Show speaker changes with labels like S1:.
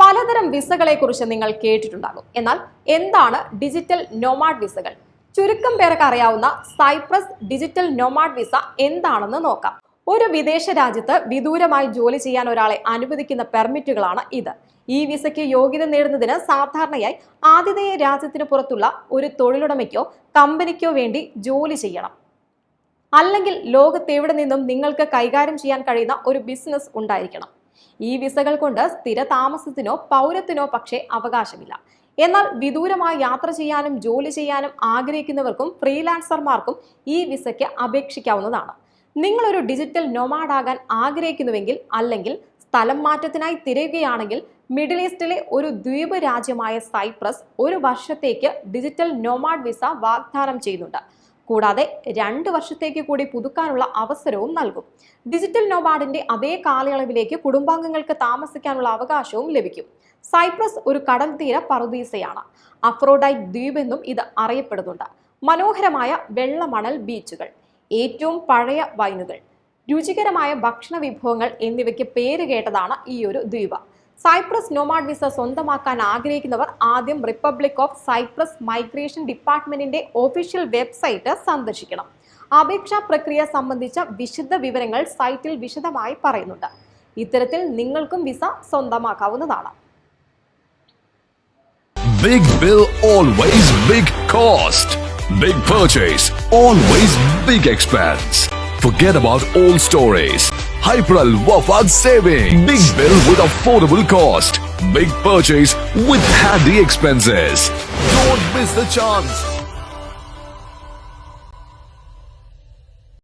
S1: പലതരം വിസകളെ കുറിച്ച് നിങ്ങൾ കേട്ടിട്ടുണ്ടാകും. എന്നാൽ എന്താണ് ഡിജിറ്റൽ നോമാഡ് വിസകൾ? ചുരുക്കം പേർക്ക് അറിയാവുന്ന സൈപ്രസ് ഡിജിറ്റൽ നോമാഡ് വിസ എന്താണെന്ന് നോക്കാം. ഒരു വിദേശ രാജ്യത്ത് വിദൂരമായി ജോലി ചെയ്യാൻ ഒരാളെ അനുവദിക്കുന്ന പെർമിറ്റുകളാണ് ഇത്. ഈ വിസയ്ക്ക് യോഗ്യത നേടുന്നതിന് സാധാരണയായി ആതിഥേയ രാജ്യത്തിന് പുറത്തുള്ള ഒരു തൊഴിലുടമയ്ക്കോ കമ്പനിക്കോ വേണ്ടി ജോലി ചെയ്യണം. അല്ലെങ്കിൽ ലോകത്തെവിടെ നിന്നും നിങ്ങൾക്ക് കൈകാര്യം ചെയ്യാൻ കഴിയുന്ന ഒരു ബിസിനസ് ഉണ്ടായിരിക്കണം. ഈ വിസകൾ കൊണ്ട് സ്ഥിര താമസത്തിനോ പൗരത്തിനോ പക്ഷേ അവകാശമില്ല. എന്നാൽ വിദൂരമായി യാത്ര ചെയ്യാനും ജോലി ചെയ്യാനും ആഗ്രഹിക്കുന്നവർക്കും ഫ്രീലാൻസർമാർക്കും ഈ വിസയ്ക്ക് അപേക്ഷിക്കാവുന്നതാണ്. നിങ്ങളൊരു ഡിജിറ്റൽ നൊമാഡാകാൻ ആഗ്രഹിക്കുന്നുവെങ്കിൽ അല്ലെങ്കിൽ സ്ഥലം മാറ്റത്തിനായി തിരയുകയാണെങ്കിൽ മിഡിൽ ഈസ്റ്റിലെ ഒരു ദ്വീപ് രാജ്യമായ സൈപ്രസ് ഒരു വർഷത്തേക്ക് ഡിജിറ്റൽ നൊമാഡ് വിസ വാഗ്ദാനം ചെയ്യുന്നുണ്ട്. കൂടാതെ രണ്ട് വർഷത്തേക്ക് കൂടി പുതുക്കാനുള്ള അവസരവും നൽകും. ഡിജിറ്റൽ നോബാഡിന്റെ അതേ കാലയളവിലേക്ക് കുടുംബാംഗങ്ങൾക്ക് താമസിക്കാനുള്ള അവകാശവും ലഭിക്കും. സൈപ്രസ് ഒരു കടൽ തീര പറുദീസയാണ്. അഫ്രോഡൈറ്റ് ദ്വീപ് എന്നും ഇത് അറിയപ്പെടുന്നുണ്ട്. മനോഹരമായ വെള്ളമണൽ ബീച്ചുകൾ ഏറ്റവും പഴയ വൈനുകൾ രുചികരമായ ഭക്ഷണ വിഭവങ്ങൾ എന്നിവയ്ക്ക് പേര് കേട്ടതാണ് ഈ ഒരു ദ്വീപ്. സൈപ്രസ് നോമാഡ് വിസ സ്വന്തമാക്കാൻ ആഗ്രഹിക്കുന്നവർ ആദ്യം റിപ്പബ്ലിക് ഓഫ് സൈപ്രസ് മൈഗ്രേഷൻ ഡിപ്പാർട്ട്മെന്റിന്റെ ഒഫീഷ്യൽ വെബ്സൈറ്റ് സന്ദർശിക്കണം അപേക്ഷാ പ്രക്രിയ സംബന്ധിച്ച വിശദ വിവരങ്ങൾ സൈറ്റിൽ വിശദമായി പറയുന്നുണ്ട് ഇത്തരത്തിൽ നിങ്ങൾക്കും വിസ സ്വന്തമാക്കാവുന്നതാണ്
S2: Big bill always big cost. Big purchase always big expense. Forget about old stories. Hyperal Wafad saving. Big bill with affordable cost. Big purchase with handy expenses. Don't miss the chance.